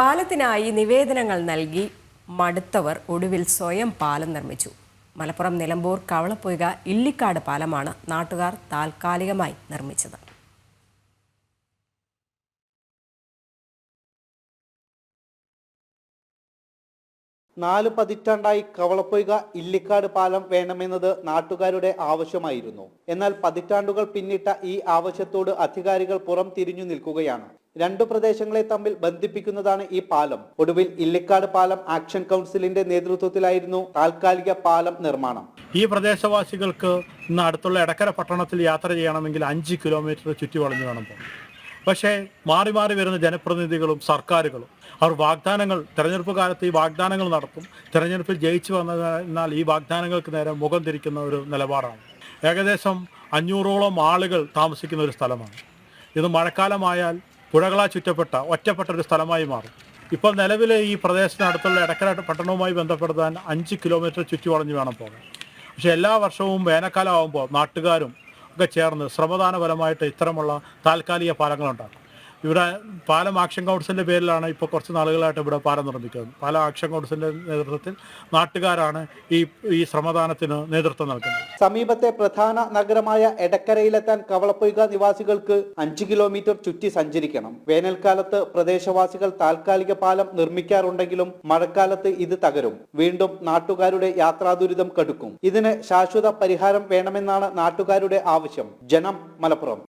പാലത്തിനായി നിവേദനങ്ങൾ നൽകി മടുത്തവർ ഒടുവിൽ സ്വയം പാലം നിർമ്മിച്ചു. മലപ്പുറം നിലമ്പൂർ കവളപ്പൊയ്ക ഇല്ലിക്കാട് പാലമാണ് നാട്ടുകാർ താൽക്കാലികമായി നിർമ്മിച്ചത്. നാല് പതിറ്റാണ്ടായി കവളപ്പൊയ്ക ഇല്ലിക്കാട് പാലം വേണമെന്നത് നാട്ടുകാരുടെ ആവശ്യമായിരുന്നു. എന്നാൽ പതിറ്റാണ്ടുകൾ പിന്നിട്ട ഈ ആവശ്യത്തോട് അധികാരികൾ പുറം തിരിഞ്ഞു നിൽക്കുകയാണ്. രണ്ടു പ്രദേശങ്ങളെ തമ്മിൽ ബന്ധിപ്പിക്കുന്നതാണ് ഈ പാലം. ഒടുവിൽ ഇല്ലിക്കാട് പാലം ആക്ഷൻ കൗൺസിലിന്റെ നേതൃത്വത്തിലായിരുന്നു താൽക്കാലിക പാലം നിർമ്മാണം. ഈ പ്രദേശവാസികൾക്ക് ഇന്ന് അടുത്തുള്ള എടക്കര പട്ടണത്തിൽ യാത്ര ചെയ്യണമെങ്കിൽ അഞ്ച് കിലോമീറ്റർ ചുറ്റി വളഞ്ഞു വേണം പോകാൻ. പക്ഷേ മാറി മാറി വരുന്ന ജനപ്രതിനിധികളും സർക്കാരുകളും അവർ വാഗ്ദാനങ്ങൾ തെരഞ്ഞെടുപ്പ് കാലത്ത് ഈ വാഗ്ദാനങ്ങൾ നടത്തും. തെരഞ്ഞെടുപ്പിൽ ജയിച്ചു വന്നതിനാൽ ഈ വാഗ്ദാനങ്ങൾക്ക് നേരെ മുഖം തിരിക്കുന്ന ഒരു നിലപാടാണ്. ഏകദേശം അഞ്ഞൂറോളം ആളുകൾ താമസിക്കുന്ന ഒരു സ്ഥലമാണ്. ഇത് മഴക്കാലമായാൽ പുഴകളാൽ ചുറ്റപ്പെട്ട ഒറ്റപ്പെട്ട ഒരു സ്ഥലമായി മാറും. ഇപ്പോൾ നിലവിലെ ഈ പ്രദേശത്തിനടുത്തുള്ള എടക്കര പട്ടണവുമായി ബന്ധപ്പെടുത്താൻ അഞ്ച് കിലോമീറ്റർ ചുറ്റി വളഞ്ഞു വേണം പോകാൻ. പക്ഷെ എല്ലാ വർഷവും വേനൽക്കാലം ആകുമ്പോൾ നാട്ടുകാരും ഒക്കെ ചേർന്ന് ശ്രമദാനപരമായിട്ട് ഇത്തരമുള്ള താൽക്കാലിക പാലങ്ങളുണ്ടാക്കും. ഇവിടെ പാലം ആക്ഷൻ കൗൺസിലിന്റെ പേരിലാണ് ഇപ്പോൾ കുറച്ച് നാളുകളായിട്ട് ഇവിടെ പാലം നിർമ്മിക്കുന്നത്. പാലം ആക്ഷൻ കൗൺസിലിന്റെ നേതൃത്വത്തിൽ നാട്ടുകാരാണ് ഈ ഈ ശ്രമദാനത്തിന് നേതൃത്വം നൽകുന്നത്. സമീപത്തെ പ്രധാന നഗരമായ എടക്കരയിലെത്താൻ കവളപ്പൊയ്ക നിവാസികൾക്ക് അഞ്ച് കിലോമീറ്റർ ചുറ്റി സഞ്ചരിക്കണം. വേനൽക്കാലത്ത് പ്രദേശവാസികൾ താൽക്കാലിക പാലം നിർമ്മിക്കാറുണ്ടെങ്കിലും മഴക്കാലത്ത് ഇത് തകരും. വീണ്ടും നാട്ടുകാരുടെ യാത്രാദുരിതം കടുക്കും. ഇതിന് ശാശ്വത പരിഹാരം വേണമെന്നാണ് നാട്ടുകാരുടെ ആവശ്യം. ജനം മലപ്പുറം.